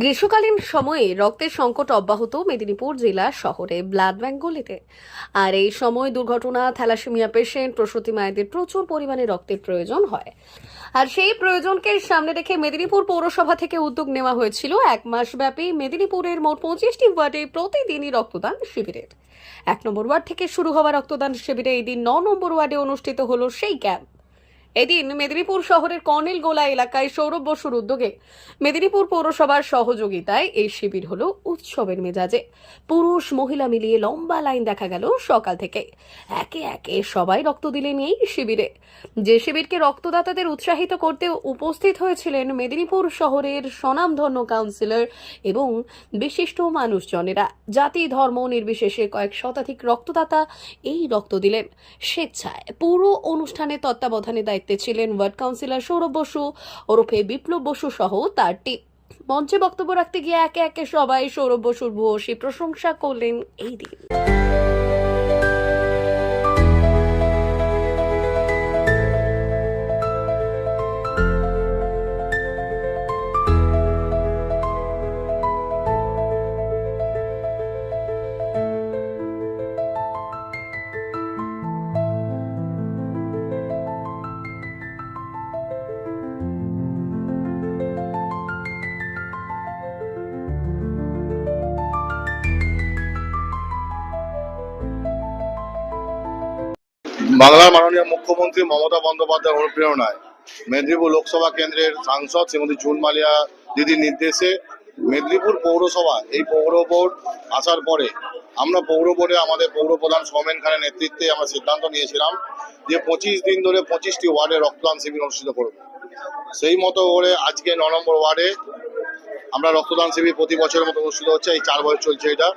গ্রীষ্মকালীন সময়ে রক্তের সংকট অব্যাহত মেদিনীপুর জেলা শহরে ব্লাড ব্যাঙ্কগুলিতে আর এই সময় দুর্ঘটনা, থ্যালাসেমিয়া পেশেন্ট, প্রসূতি মায়েদের প্রচুর পরিমাণে রক্তের প্রয়োজন হয়। আর সেই প্রয়োজনকে সামনে রেখে মেদিনীপুর পৌরসভা থেকে উদ্যোগ নেওয়া হয়েছিল এক মাস ব্যাপী মেদিনীপুরের মোট পঁচিশটি ওয়ার্ডে প্রতিদিনই রক্তদান শিবিরের। এক নম্বর ওয়ার্ড থেকে শুরু হওয়া রক্তদান শিবিরে এই দিন ন নম্বর ওয়ার্ডে অনুষ্ঠিত হলো সেই ক্যাম্প। এদিন মেদিনীপুর শহরের কর্নেল গোলা এলাকায় সৌরভ বসুর উদ্যোগে মেদিনীপুর পৌরসভার সহযোগিতায় এই শিবির হলো উৎসবের মেজাজে। পুরুষ, মহিলা মিলিয়ে লম্বা লাইন দেখা গেল সকাল থেকে। একে একে সবাই রক্ত দিলেন এই শিবিরে। যে শিবিরকে রক্তদাতাদের উৎসাহিত করতে উপস্থিত হয়েছিলেন মেদিনীপুর শহরের স্বনামধন্য কাউন্সিলর এবং বিশিষ্ট মানুষজনেরা। জাতি, ধর্ম নির্বিশেষে কয়েক শতাধিক রক্তদাতা এই রক্ত দিলেন। স্বেচ্ছায় পুরো অনুষ্ঠানের তত্ত্বাবধানে দায়িত্বে ছিলেন ওয়ার্ড কাউন্সিলর সৌরভ বসু, ওরফে বিপ্লব বসু সহ তার টিম মঞ্চে বক্তব্য রাখতে গিয়ে একে একে সবাই সৌরভ বসুর ভূয়সী প্রশংসা করলেন এই দিন। বাংলার মাননীয় মুখ্যমন্ত্রী মমতা বন্দ্যোপাধ্যায়ের অনুপ্রেরণায় মেদিনীপুর লোকসভা কেন্দ্রের সাংসদ শ্রীমতী জুন মালিয়া দিদির নির্দেশে মেদিনীপুর পৌরসভা, এই পৌর বোর্ড আসার পরে আমরা পৌর বোর্ডে আমাদের পৌর প্রধান সৌমেন খানের নেতৃত্বে আমরা সিদ্ধান্ত নিয়েছিলাম যে পঁচিশ দিন ধরে পঁচিশটি ওয়ার্ডে রক্তদান শিবির অনুষ্ঠিত করব। সেই মতো করে আজকে ন নম্বর ওয়ার্ডে আমরা রক্তদান শিবির প্রতি বছরের মতো অনুষ্ঠিত হচ্ছে, এই চার বছর চলছে এটা।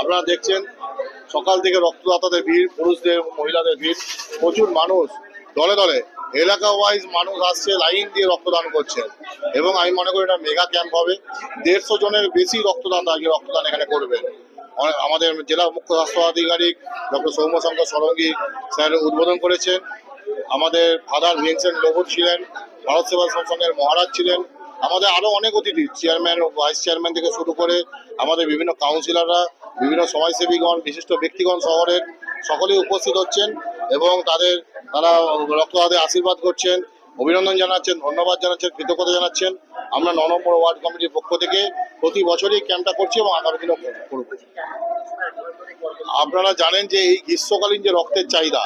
আপনারা দেখছেন সকাল থেকে রক্তদাতাদের ভিড়, পুরুষদের মহিলাদের ভিড়, প্রচুর মানুষ, দলে দলে এলাকা ওয়াইজ মানুষ আসছে, লাইন দিয়ে রক্তদান করছে। এবং আমি মনে করি এটা মেগা ক্যাম্প হবে। দেড়শো জনের বেশি রক্তদান আজকে রক্তদান এখানে করবে। আমাদের জেলা মুখ্য স্বাস্থ্য আধিকারিক ডক্টর সৌম্যশঙ্কর সরঙ্গী স্যার উদ্বোধন করেছেন। আমাদের ফাদার ভিনসেন্ট লোবর ছিলেন, ভারত সেবা সংসদের মহারাজ ছিলেন। আমাদের আরও অনেক অতিথি চেয়ারম্যান ভাইস চেয়ারম্যান থেকে শুরু করে আমাদের বিভিন্ন কাউন্সিলররা বিভিন্ন সমাজসেবীগণ, বিশিষ্ট ব্যক্তিগণ শহরের সকলেই উপস্থিত হচ্ছেন এবং তাদের, তারা রক্তদাদের আশীর্বাদ করছেন, অভিনন্দন জানাচ্ছেন, ধন্যবাদ জানাচ্ছেন, কৃতজ্ঞতা জানাচ্ছেন। আমরা ন নম্বর ওয়ার্ড কমিটির পক্ষ থেকে প্রতি বছরই ক্যাম্পটা করছি এবং আগামী দিনও করব। আপনারা জানেন যে এই গ্রীষ্মকালীন যে রক্তের চাহিদা,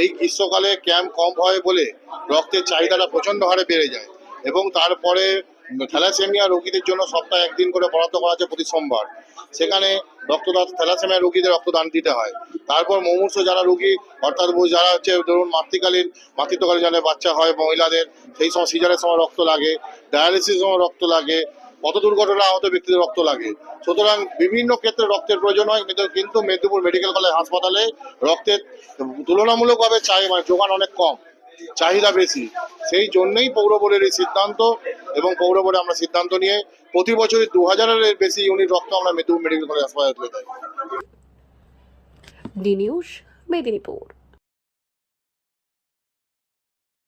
এই গ্রীষ্মকালে ক্যাম্প কম হয় বলে রক্তের চাহিদাটা প্রচণ্ড হারে বেড়ে যায় এবং তারপরে থ্যালাসেমিয়া রোগীদের জন্য সপ্তাহে একদিন করে বরাদ্দ করা আছে প্রতি সোমবার। সেখানে রক্তদান, থ্যালাসেমিয়া রোগীদের রক্তদান দিতে হয়। তারপর মুমূর্ষ যারা রোগী, অর্থাৎ যারা হচ্ছে, ধরুন, মাতৃকালীন, মাতৃত্বকালীন যারা বাচ্চা হয় মহিলাদের, সেই সময় সিজারের সময় রক্ত লাগে ডায়ালিসিস সময় রক্ত লাগে, কত দুর্ঘটনা আহত ব্যক্তিদের রক্ত লাগে। সুতরাং বিভিন্ন ক্ষেত্রে রক্তের প্রয়োজন হয় কিন্তু মেদিনীপুর মেডিকেল কলেজ হাসপাতালে রক্তের তুলনামূলকভাবে চাই মানে যোগান অনেক কম, চাহিদা বেশি। সেই জন্যই পৌর বোর্ডের এই সিদ্ধান্ত এবং পৌর বোর্ডে আমরা সিদ্ধান্ত নিয়ে প্রতি বছরই দু হাজারের বেশি ইউনিট রক্ত আমরা মেদিনীপুর মেডিকেল কলেজ হাসপাতালে তুলে দেয়। মেদিনীপুর।